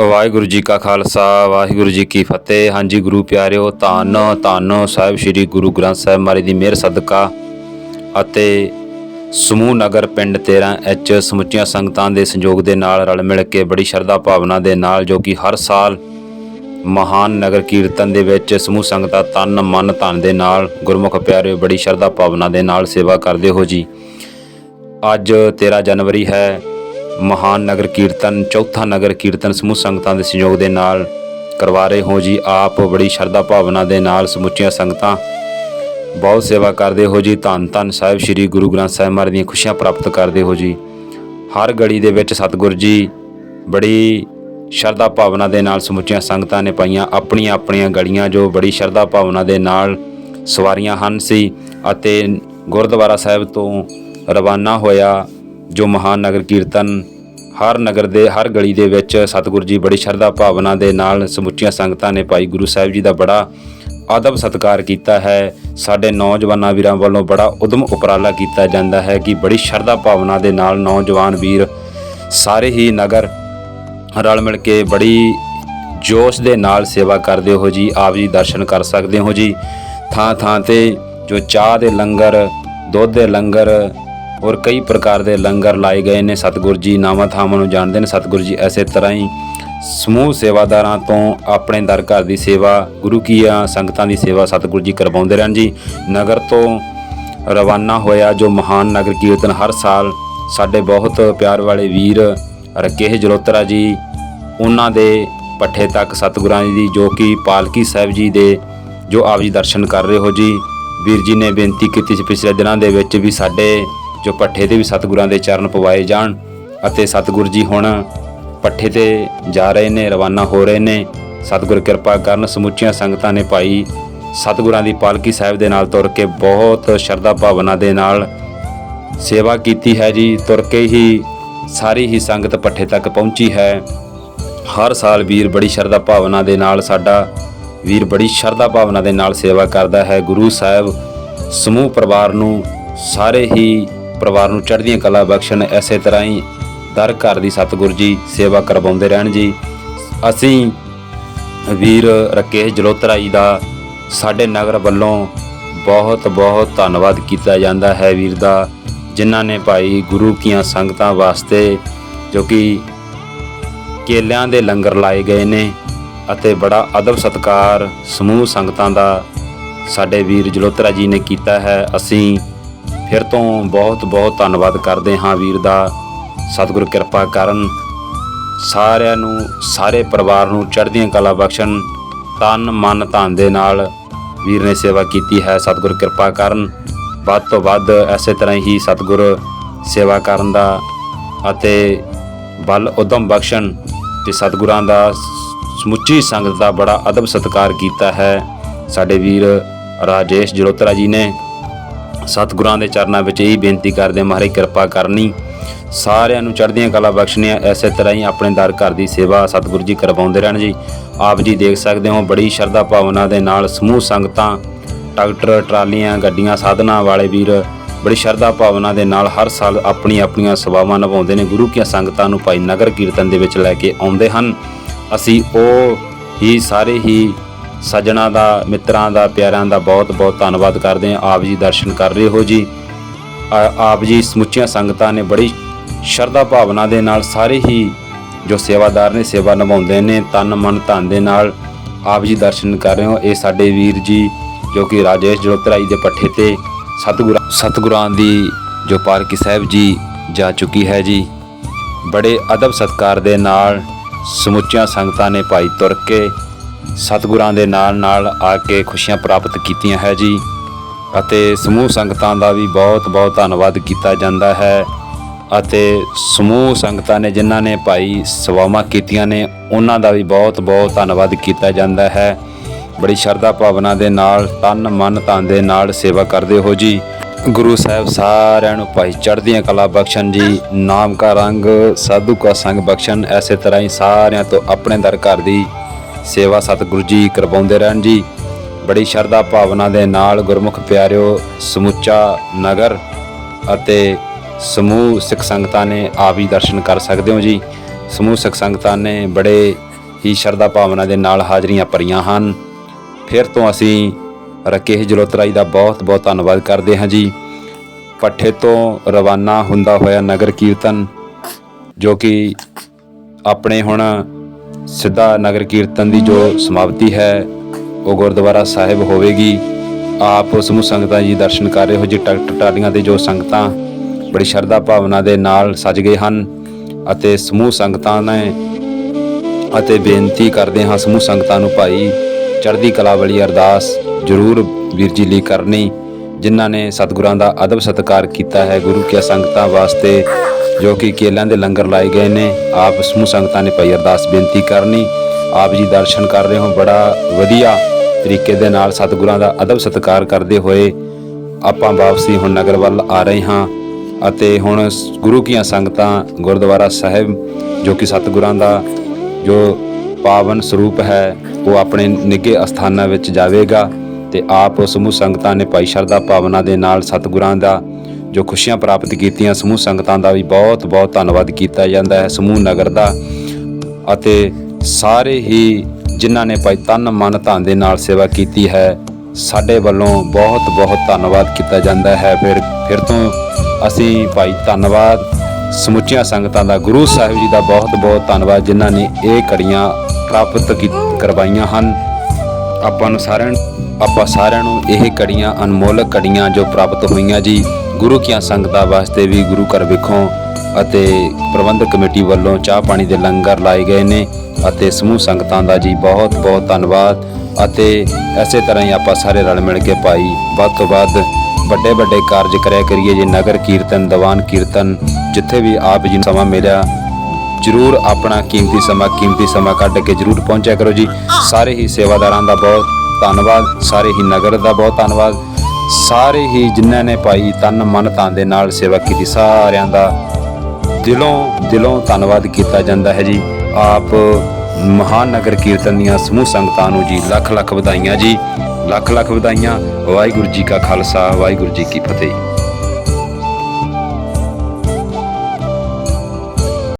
ਵਾਹਿਗੁਰੂ ਜੀ ਕਾ ਖਾਲਸਾ, ਵਾਹਿਗੁਰੂ ਜੀ ਕੀ ਫਤਿਹ। ਹਾਂਜੀ ਗੁਰੂ ਪਿਆਰਿਓ, ਧੰਨ ਧੰਨ ਸਾਹਿਬ ਸ੍ਰੀ ਗੁਰੂ ਗ੍ਰੰਥ ਸਾਹਿਬ ਮਹਾਰਾਜ ਦੀ ਮਿਹਰ, ਸਦਕਾ ਅਤੇ ਸਮੂਹ ਨਗਰ ਪਿੰਡ 13 ਐਚ ਸਮੁੱਚੀਆਂ ਸੰਗਤਾਂ ਦੇ ਸੰਯੋਗ ਦੇ ਨਾਲ ਰਲ ਮਿਲ ਕੇ ਬੜੀ ਸ਼ਰਧਾ ਭਾਵਨਾ ਦੇ ਨਾਲ ਜੋ ਕਿ ਹਰ ਸਾਲ ਮਹਾਨ ਨਗਰ ਕੀਰਤਨ ਦੇ ਵਿੱਚ ਸਮੂਹ ਸੰਗਤਾਂ ਤਨ, ਮਨ, ਧਨ ਦੇ ਨਾਲ, ਗੁਰਮੁਖ ਪਿਆਰਿਓ, ਬੜੀ ਸ਼ਰਧਾ ਭਾਵਨਾ ਦੇ ਨਾਲ ਸੇਵਾ ਕਰਦੇ ਹੋ ਜੀ। ਅੱਜ 13 ਜਨਵਰੀ ਹੈ। ਮਹਾਨ ਨਗਰ ਕੀਰਤਨ, ਚੌਥਾ ਨਗਰ ਕੀਰਤਨ ਸਮੂਹ ਸੰਗਤਾਂ ਦੇ ਸਹਿਯੋਗ ਦੇ ਨਾਲ ਕਰਵਾ ਰਹੇ ਹੋ ਜੀ ਆਪ, ਬੜੀ ਸ਼ਰਧਾ ਭਾਵਨਾ ਦੇ ਨਾਲ ਸਮੁੱਚੀਆਂ ਸੰਗਤਾਂ। ਬਹੁਤ ਸੇਵਾ ਕਰਦੇ ਹੋ ਜੀ, ਧੰਨ ਧੰਨ ਸਾਹਿਬ ਸ੍ਰੀ ਗੁਰੂ ਗ੍ਰੰਥ ਸਾਹਿਬ ਮਹਾਰਾਜ ਦੀਆਂ ਖੁਸ਼ੀਆਂ ਪ੍ਰਾਪਤ ਕਰਦੇ ਹੋ ਜੀ। ਹਰ ਗਲੀ ਦੇ ਵਿੱਚ ਸਤਿਗੁਰ ਜੀ ਬੜੀ ਸ਼ਰਧਾ ਭਾਵਨਾ ਦੇ ਨਾਲ ਸਮੁੱਚੀਆਂ ਸੰਗਤਾਂ ਨੇ ਪਾਈਆਂ ਆਪਣੀਆਂ ਆਪਣੀਆਂ ਗਲੀਆਂ, ਜੋ ਬੜੀ ਸ਼ਰਧਾ ਭਾਵਨਾ ਦੇ ਨਾਲ ਸਵਾਰੀਆਂ ਹਨ ਸੀ ਅਤੇ ਗੁਰਦੁਆਰਾ ਸਾਹਿਬ ਤੋਂ ਰਵਾਨਾ ਹੋਇਆ ਜੋ ਮਹਾਨ ਨਗਰ ਕੀਰਤਨ ਹਰ ਨਗਰ ਦੇ, ਹਰ ਗਲੀ ਦੇ ਵਿੱਚ ਸਤਿਗੁਰੂ ਜੀ ਬੜੀ ਸ਼ਰਧਾ ਭਾਵਨਾ ਦੇ ਨਾਲ ਸਮੁੱਚੀਆਂ ਸੰਗਤਾਂ ਨੇ ਭਾਈ ਗੁਰੂ ਸਾਹਿਬ ਜੀ ਦਾ ਬੜਾ ਆਦਬ ਸਤਿਕਾਰ ਕੀਤਾ ਹੈ। ਸਾਡੇ ਨੌਜਵਾਨਾਂ ਵੀਰਾਂ ਵੱਲੋਂ ਬੜਾ ਉਦਮ ਉਪਰਾਲਾ ਕੀਤਾ ਜਾਂਦਾ ਹੈ ਕਿ ਬੜੀ ਸ਼ਰਧਾ ਭਾਵਨਾ ਦੇ ਨਾਲ ਨੌਜਵਾਨ ਵੀਰ ਸਾਰੇ ਹੀ ਨਗਰ ਰਲ ਮਿਲ ਕੇ ਬੜੀ ਜੋਸ਼ ਦੇ ਨਾਲ ਸੇਵਾ ਕਰਦੇ ਹੋ ਜੀ, ਆਪ ਜੀ ਦਰਸ਼ਨ ਕਰ ਸਕਦੇ ਹੋ ਜੀ। ਥਾਂ ਥਾਂ ਤੇ ਜੋ ਚਾਹ ਦੇ ਲੰਗਰ, ਦੁੱਧ ਦੇ ਲੰਗਰ ਔਰ ਕਈ ਪ੍ਰਕਾਰ ਦੇ ਲੰਗਰ ਲਾਏ ਗਏ ਨੇ। ਸਤਿਗੁਰ ਜੀ ਨਾਵਾਂ ਥਾਵਾਂ ਨੂੰ ਜਾਣਦੇ ਨੇ। ਸਤਿਗੁਰ ਜੀ ਐਸੇ ਤਰ੍ਹਾਂ ਹੀ ਸਮੂਹ ਸੇਵਾਦਾਰਾਂ ਤੋਂ ਆਪਣੇ ਦਰ ਘਰ ਦੀ ਸੇਵਾ, ਗੁਰੂ ਕੀਆਂ ਸੰਗਤਾਂ ਦੀ ਸੇਵਾ ਸਤਿਗੁਰ ਜੀ ਕਰਵਾਉਂਦੇ ਰਹਿਣ ਜੀ। ਨਗਰ ਤੋਂ ਰਵਾਨਾ ਹੋਇਆ ਜੋ ਮਹਾਨ ਨਗਰ ਕੀਰਤਨ ਹਰ ਸਾਲ ਸਾਡੇ ਬਹੁਤ ਪਿਆਰ ਵਾਲੇ ਵੀਰ ਰਕੇਹ ਜਲੋਤਰਾ ਜੀ, ਉਹਨਾਂ ਦੇ ਪੱਠੇ ਤੱਕ ਸਤਿਗੁਰਾਂ ਜੀ ਦੀ ਜੋ ਕਿ ਪਾਲਕੀ ਸਾਹਿਬ ਜੀ ਦੇ ਜੋ ਆਪ ਜੀ ਦਰਸ਼ਨ ਕਰ ਰਹੇ ਹੋ ਜੀ। ਵੀਰ ਜੀ ਨੇ ਬੇਨਤੀ ਕੀਤੀ ਸੀ ਪਿਛਲੇ ਦਿਨਾਂ ਦੇ ਵਿੱਚ ਵੀ ਸਾਡੇ ਜੋ ਪੱਠੇ ਤੇ ਵੀ ਸਤਿਗੁਰਾਂ ਦੇ ਚਰਨ ਪਵਾਏ ਜਾਣ ਅਤੇ ਸਤਿਗੁਰ ਜੀ ਹੁਣ ਪੱਠੇ ਤੇ ਜਾ ਰਹੇ ਨੇ, ਰਵਾਨਾ ਹੋ ਰਹੇ ਨੇ। ਸਤਿਗੁਰ ਕਿਰਪਾ ਕਰਨ, ਸਮੁੱਚੀਆਂ ਸੰਗਤਾਂ ਨੇ ਭਾਈ ਸਤਿਗੁਰਾਂ ਦੀ ਪਾਲਕੀ ਸਾਹਿਬ ਦੇ ਨਾਲ ਤੁਰ ਕੇ ਬਹੁਤ ਸ਼ਰਧਾ ਭਾਵਨਾ ਦੇ ਨਾਲ ਸੇਵਾ ਕੀਤੀ ਹੈ ਜੀ। ਤੁਰ ਕੇ ਹੀ ਸਾਰੀ ਹੀ ਸੰਗਤ ਪੱਠੇ ਤੱਕ ਪਹੁੰਚੀ ਹੈ। ਹਰ ਸਾਲ ਵੀਰ ਬੜੀ ਸ਼ਰਧਾ ਭਾਵਨਾ ਦੇ ਨਾਲ ਸਾਡਾ ਵੀਰ ਬੜੀ ਸ਼ਰਧਾ ਭਾਵਨਾ ਦੇ ਨਾਲ ਸੇਵਾ ਕਰਦਾ ਹੈ। ਗੁਰੂ ਸਾਹਿਬ ਸਮੂਹ ਪਰਿਵਾਰ ਨੂੰ ਸਾਰੇ ਹੀ ਪਰਿਵਾਰ ਨੂੰ ਚੜ੍ਹਦੀਆਂ ਕਲਾ ਬਖਸ਼ਣ ਐਸੇ ਤਰ੍ਹਾਂ ਹੀ ਦਰ ਘਰ ਦੀ ਸਤਿਗੁਰ ਜੀ ਸੇਵਾ ਕਰਵਾਉਂਦੇ ਰਹਿਣ ਜੀ। ਅਸੀਂ ਵੀਰ ਰਕੇਸ਼ ਜਲੋਤਰਾ ਜੀ ਦਾ ਸਾਡੇ ਨਗਰ ਵੱਲੋਂ ਬਹੁਤ ਬਹੁਤ ਧੰਨਵਾਦ ਕੀਤਾ ਜਾਂਦਾ ਹੈ ਵੀਰ ਦਾ, ਜਿਨ੍ਹਾਂ ਨੇ ਭਾਈ ਗੁਰੂ ਕੀਆਂ ਸੰਗਤਾਂ ਵਾਸਤੇ ਜੋ ਕਿ ਕੇਲਿਆਂ ਦੇ ਲੰਗਰ ਲਾਏ ਗਏ ਨੇ ਅਤੇ ਬੜਾ ਅਦਬ ਸਤਕਾਰ ਸਮੂਹ ਸੰਗਤਾਂ ਦਾ ਸਾਡੇ ਵੀਰ ਜਲੋਤਰਾ ਜੀ ਨੇ ਕੀਤਾ ਹੈ। ਅਸੀਂ ਫਿਰ ਤੋਂ ਬਹੁਤ ਬਹੁਤ ਧੰਨਵਾਦ ਕਰਦੇ ਹਾਂ ਵੀਰ ਦਾ। ਸਤਿਗੁਰ ਕਿਰਪਾ ਕਰਨ ਸਾਰਿਆਂ ਨੂੰ, ਸਾਰੇ ਪਰਿਵਾਰ ਨੂੰ ਚੜ੍ਹਦੀਆਂ ਕਲਾ ਬਖਸ਼ਣ, ਤਨ ਮਨ ਧਨ ਦੇ ਨਾਲ ਵੀਰ ਨੇ ਸੇਵਾ ਕੀਤੀ ਹੈ, ਸਤਿਗੁਰ ਕਿਰਪਾ ਕਰਨ। ਵੱਧ ਤੋਂ ਵੱਧ ਐਸੇ ਤਰ੍ਹਾਂ ਹੀ ਸਤਿਗੁਰ ਸੇਵਾ ਕਰਨ ਦਾ ਅਤੇ ਬਲ ਉਦਮ ਬਖਸ਼ਣ ਤੇ ਸਤਿਗੁਰਾਂ ਦਾ ਸਮੁੱਚੀ ਸੰਗਤ ਦਾ ਬੜਾ ਅਦਬ ਸਤਿਕਾਰ ਕੀਤਾ ਹੈ। ਸਾਡੇ ਵੀਰ ਰਾਜੇਸ਼ ਜਲੋਤਰਾ ਜੀ ਨੇ ਸਤਿਗੁਰਾਂ ਦੇ ਚਰਨਾਂ ਵਿੱਚ ਇਹੀ ਬੇਨਤੀ ਕਰਦੇ ਹਾਂ, ਮਹਾਰਾਜ ਕਿਰਪਾ ਕਰਨੀ। ਸਾਰਿਆਂ ਨੂੰ ਚੜ੍ਹਦੀਆਂ ਕਲਾ ਬਖਸ਼ਣੀਆਂ ਐਸੇ ਤਰ੍ਹਾਂ ਹੀ ਆਪਣੇ ਦਰ ਘਰ ਦੀ ਸੇਵਾ ਸਤਿਗੁਰੂ ਜੀ ਕਰਵਾਉਂਦੇ ਰਹਿਣ ਜੀ। ਆਪ ਜੀ ਦੇਖ ਸਕਦੇ ਹੋ ਬੜੀ ਸ਼ਰਧਾ ਭਾਵਨਾ ਦੇ ਨਾਲ ਸਮੂਹ ਸੰਗਤਾਂ ਟਰੈਕਟਰ ਟਰਾਲੀਆਂ ਗੱਡੀਆਂ ਸਾਧਨਾਂ ਵਾਲੇ ਵੀਰ ਬੜੀ ਸ਼ਰਧਾ ਭਾਵਨਾ ਦੇ ਨਾਲ ਹਰ ਸਾਲ ਆਪਣੀ ਆਪਣੀਆਂ ਸੇਵਾਵਾਂ ਨਿਭਾਉਂਦੇ ਨੇ। ਗੁਰੂ ਕੀਆਂ ਸੰਗਤਾਂ ਨੂੰ ਭਾਈ ਨਗਰ ਕੀਰਤਨ ਦੇ ਵਿੱਚ ਲੈ ਕੇ ਆਉਂਦੇ ਹਨ। ਅਸੀਂ ਉਹ ਹੀ ਸਾਰੇ ਹੀ ਸੱਜਣਾ ਦਾ, ਮਿੱਤਰਾਂ ਦਾ, ਪਿਆਰਿਆਂ ਦਾ ਬਹੁਤ ਬਹੁਤ ਧੰਨਵਾਦ ਕਰਦੇ ਹਾਂ। ਆਪ ਜੀ ਦਰਸ਼ਨ ਕਰ ਰਹੇ ਹੋ ਜੀ। ਆਪ ਜੀ ਸਮੁੱਚੀਆਂ ਸੰਗਤਾਂ ਨੇ ਬੜੀ ਸ਼ਰਧਾ ਭਾਵਨਾ ਦੇ ਨਾਲ ਸਾਰੇ ਹੀ ਜੋ ਸੇਵਾਦਾਰ ਨੇ, ਸੇਵਾ ਨਿਭਾਉਂਦੇ ਨੇ, ਤਨ, ਮਨ, ਧਨ ਦੇ ਨਾਲ ਆਪ ਜੀ ਦਰਸ਼ਨ ਕਰ ਰਹੇ ਹੋ। ਇਹ ਸਾਡੇ ਵੀਰ ਜੀ, ਜੋ ਕਿ ਰਾਜੇਸ਼ ਜੋਤਰਾਈ ਦੇ ਪੱਠੇ ਤੇ ਸਤਿਗੁਰਾਂ ਸਤਿਗੁਰਾਂ ਦੀ ਜੋ ਪਾਰਕੀ ਸਾਹਿਬ ਜੀ ਜਾ ਚੁੱਕੀ ਹੈ ਜੀ। ਬੜੇ ਅਦਬ ਸਤਕਾਰ ਦੇ ਨਾਲ ਸਮੁੱਚੀਆਂ ਸੰਗਤਾਂ ਨੇ ਭਾਈ ਤੁਰ ਕੇ ਸਤਿਗੁਰਾਂ ਦੇ ਨਾਲ ਨਾਲ ਆ ਕੇ ਖੁਸ਼ੀਆਂ ਪ੍ਰਾਪਤ ਕੀਤੀਆਂ ਹੈ ਜੀ। ਅਤੇ ਸਮੂਹ ਸੰਗਤਾਂ ਦਾ ਵੀ ਬਹੁਤ ਬਹੁਤ ਧੰਨਵਾਦ ਕੀਤਾ ਜਾਂਦਾ ਹੈ। ਅਤੇ ਸਮੂਹ ਸੰਗਤਾਂ ਨੇ ਜਿਨ੍ਹਾਂ ਨੇ ਭਾਈ ਸੇਵਾਵਾਂ ਕੀਤੀਆਂ ਨੇ, ਉਹਨਾਂ ਦਾ ਵੀ ਬਹੁਤ ਬਹੁਤ ਧੰਨਵਾਦ ਕੀਤਾ ਜਾਂਦਾ ਹੈ। ਬੜੀ ਸ਼ਰਧਾ ਭਾਵਨਾ ਦੇ ਨਾਲ, ਤਨ ਮਨ ਧਨ ਦੇ ਨਾਲ ਸੇਵਾ ਕਰਦੇ ਹੋ ਜੀ। ਗੁਰੂ ਸਾਹਿਬ ਸਾਰਿਆਂ ਨੂੰ ਭਾਈ ਚੜ੍ਹਦੀਆਂ ਕਲਾ ਬਖਸ਼ਣ ਜੀ, ਨਾਮ ਕਾ ਰੰਗ, ਸਾਧੂ ਕਾ ਸੰਗ ਬਖਸ਼ਣ, ਐਸੇ ਤਰ੍ਹਾਂ ਹੀ ਸਾਰਿਆਂ ਤੋਂ ਆਪਣੇ ਦਰ ਘਰ ਦੀ ਸੇਵਾ ਸਤਿਗੁਰੂ ਜੀ ਕਰਵਾਉਂਦੇ ਰਹਿਣ ਜੀ। ਬੜੀ ਸ਼ਰਧਾ ਭਾਵਨਾ ਦੇ ਨਾਲ ਗੁਰਮੁਖ ਪਿਆਰਿਓ, ਸਮੁੱਚਾ ਨਗਰ ਅਤੇ ਸਮੂਹ ਸਿੱਖ ਸੰਗਤਾਂ ਨੇ ਆਪ ਹੀ ਦਰਸ਼ਨ ਕਰ ਸਕਦੇ ਹੋ ਜੀ। ਸਮੂਹ ਸਿੱਖ ਸੰਗਤਾਂ ਨੇ ਬੜੇ ਹੀ ਸ਼ਰਧਾ ਭਾਵਨਾ ਦੇ ਨਾਲ ਹਾਜ਼ਰੀਆਂ ਭਰੀਆਂ ਹਨ। ਫਿਰ ਤੋਂ ਅਸੀਂ ਰਕੇਸ਼ ਜਲੋਤਰਾ ਜੀ ਦਾ ਬਹੁਤ ਬਹੁਤ ਧੰਨਵਾਦ ਕਰਦੇ ਹਾਂ ਜੀ। ਪੱਠੇ ਤੋਂ ਰਵਾਨਾ ਹੁੰਦਾ ਹੋਇਆ ਨਗਰ ਕੀਰਤਨ, ਜੋ ਕਿ ਆਪਣੇ ਹੁਣ ਸਿੱਧਾ ਨਗਰ ਕੀਰਤਨ ਦੀ ਜੋ ਸਮਾਪਤੀ ਹੈ, ਉਹ ਗੁਰਦੁਆਰਾ ਸਾਹਿਬ ਹੋਵੇਗੀ। ਆਪ ਸਮੂਹ ਸੰਗਤਾਂ ਜੀ ਦਰਸ਼ਨ ਕਰ ਰਹੇ ਹੋ, ਜੀ ਟਰੈਕਟਰ ਟਰਾਲੀਆਂ ਤੇ ਜੋ ਸੰਗਤਾਂ ਬੜੀ ਸ਼ਰਧਾ ਭਾਵਨਾ ਦੇ ਨਾਲ ਸਜ ਗਏ ਹਨ ਅਤੇ ਸਮੂਹ ਸੰਗਤਾਂ ਨੇ ਅਤੇ ਬੇਨਤੀ ਕਰਦੇ ਹਾਂ ਸਮੂਹ ਸੰਗਤਾਂ ਨੂੰ, ਭਾਈ ਚੜ੍ਹਦੀ ਕਲਾ ਵਾਲੀ ਅਰਦਾਸ ਜਰੂਰ ਵੀਰ ਜੀ ਲਈ ਕਰਨੀ। ਜਿਨ੍ਹਾਂ ਨੇ ਸਤਿਗੁਰਾਂ ਦਾ ਅਦਬ ਸਤਿਕਾਰ ਕੀਤਾ ਹੈ, ਗੁਰੂ ਕੀ ਸੰਗਤਾਂ ਵਾਸਤੇ ਜੋ ਕਿ ਕੇਲਾਂ ਦੇ ਲੰਗਰ ਲਾਏ ਗਏ ਨੇ, ਆਪ ਸਮੂਹ ਸੰਗਤਾਂ ਨੇ ਭਾਈ ਅਰਦਾਸ ਬੇਨਤੀ ਕਰਨੀ। ਆਪ ਜੀ ਦਰਸ਼ਨ ਕਰ ਰਹੇ ਹੋ, ਬੜਾ ਵਧੀਆ ਤਰੀਕੇ ਦੇ ਨਾਲ ਸਤਿਗੁਰਾਂ ਦਾ ਅਦਬ ਸਤਿਕਾਰ ਕਰਦੇ ਹੋਏ ਆਪਾਂ ਵਾਪਸੀ ਹੁਣ ਨਗਰ ਵੱਲ ਆ ਰਹੇ ਹਾਂ ਅਤੇ ਹੁਣ ਗੁਰੂ ਕੀਆਂ ਸੰਗਤਾਂ ਗੁਰਦੁਆਰਾ ਸਾਹਿਬ, ਜੋ ਕਿ ਸਤਿਗੁਰਾਂ ਦਾ ਜੋ ਪਾਵਨ ਸਰੂਪ ਹੈ, ਉਹ ਆਪਣੇ ਨਿੱਘੇ ਅਸਥਾਨਾਂ ਵਿੱਚ ਜਾਵੇਗਾ। ਤੇ ਆਪ ਸਮੂਹ ਸੰਗਤਾਂ ਨੇ ਭਾਈ ਸ਼ਰਧਾ ਭਾਵਨਾ ਦੇ ਨਾਲ ਸਤਿਗੁਰਾਂ ਦਾ, ਜੋ ਖੁਸ਼ੀਆਂ ਪ੍ਰਾਪਤ ਕੀਤੀਆਂ, ਸਮੂਹ ਸੰਗਤਾਂ ਦਾ ਵੀ ਬਹੁਤ ਬਹੁਤ ਧੰਨਵਾਦ ਕੀਤਾ ਜਾਂਦਾ ਹੈ, ਸਮੂਹ ਨਗਰ ਦਾ। ਅਤੇ ਸਾਰੇ ਹੀ ਜਿਨ੍ਹਾਂ ਨੇ ਭਾਈ ਤਨ ਮਨ ਧਨ ਦੇ ਨਾਲ ਸੇਵਾ ਕੀਤੀ ਹੈ, ਸਾਡੇ ਵੱਲੋਂ ਬਹੁਤ ਬਹੁਤ ਧੰਨਵਾਦ ਕੀਤਾ ਜਾਂਦਾ ਹੈ। ਫਿਰ ਫਿਰ ਤੋਂ ਅਸੀਂ ਭਾਈ ਧੰਨਵਾਦ, ਸਮੁੱਚੀਆਂ ਸੰਗਤਾਂ ਦਾ, ਗੁਰੂ ਸਾਹਿਬ ਜੀ ਦਾ ਬਹੁਤ ਬਹੁਤ ਧੰਨਵਾਦ, ਜਿਨ੍ਹਾਂ ਨੇ ਇਹ ਕੜੀਆਂ ਪ੍ਰਾਪਤ ਕੀ- ਕਰਵਾਈਆਂ ਹਨ। ਆਪਾਂ ਨੂੰ ਸਾਰਿਆਂ ਨੂੰ ਆਪਾਂ ਸਾਰਿਆਂ ਨੂੰ ਇਹ ਕੜੀਆਂ ਅਨਮੋਲਕ ਕੜੀਆਂ ਜੋ ਪ੍ਰਾਪਤ ਹੋਈਆਂ ਜੀ ਗੁਰੂ ਕੀਆਂ ਸੰਗਤਾਂ ਵਾਸਤੇ ਵੀ ਗੁਰੂ ਘਰ ਵਿਖੋਂ ਅਤੇ ਪ੍ਰਬੰਧਕ ਕਮੇਟੀ ਵੱਲੋਂ ਚਾਹ ਪਾਣੀ ਦੇ ਲੰਗਰ ਲਾਏ ਗਏ ਨੇ ਅਤੇ ਸਮੂਹ ਸੰਗਤਾਂ ਦਾ ਜੀ ਬਹੁਤ ਬਹੁਤ ਧੰਨਵਾਦ ਅਤੇ ਐਸੇ ਤਰ੍ਹਾਂ ਹੀ ਆਪਾਂ ਸਾਰੇ ਰਲ ਮਿਲ ਕੇ ਭਾਈ ਵੱਧ ਤੋਂ ਵੱਧ ਵੱਡੇ ਵੱਡੇ ਕਾਰਜ ਕਰਿਆ ਕਰੀਏ ਜੀ ਨਗਰ ਕੀਰਤਨ ਦੀਵਾਨ ਕੀਰਤਨ ਜਿੱਥੇ ਵੀ ਆਪ ਜੀ ਨੂੰ ਸਮਾਂ ਮਿਲਿਆ ਜਰੂਰ ਆਪਣਾ ਕੀਮਤੀ ਸਮਾਂ ਕੀਮਤੀ ਸਮਾਂ ਕੱਢ ਕੇ ਜਰੂਰ ਪਹੁੰਚਿਆ ਕਰੋ ਜੀ। ਸਾਰੇ ਹੀ ਸੇਵਾਦਾਰਾਂ ਦਾ ਬਹੁਤ ਧੰਨਵਾਦ। ਸਾਰੇ ਹੀ ਨਗਰ ਦਾ ਬਹੁਤ ਧੰਨਵਾਦ। ਸਾਰੇ ਹੀ ਜਿਨ੍ਹਾਂ ਨੇ ਭਾਈ ਤਨ ਮਨ ਤਨ ਦੇ ਨਾਲ ਸੇਵਾ ਕੀਤੀ, ਸਾਰਿਆਂ ਦਾ ਦਿਲੋਂ ਦਿਲੋਂ ਧੰਨਵਾਦ ਕੀਤਾ ਜਾਂਦਾ ਹੈ ਜੀ। ਆਪ ਮਹਾਨ ਨਗਰ ਕੀਰਤਨ ਦੀਆਂ ਸਮੂਹ ਸੰਗਤਾਂ ਨੂੰ ਜੀ, ਲੱਖ ਲੱਖ ਵਧਾਈਆਂ ਜੀ। ਲੱਖ ਲੱਖ ਵਧਾਈਆਂ। ਵਾਹਿਗੁਰੂ ਜੀ ਕਾ ਖਾਲਸਾ, ਵਾਹਿਗੁਰੂ ਜੀ ਕੀ ਫਤਿਹ।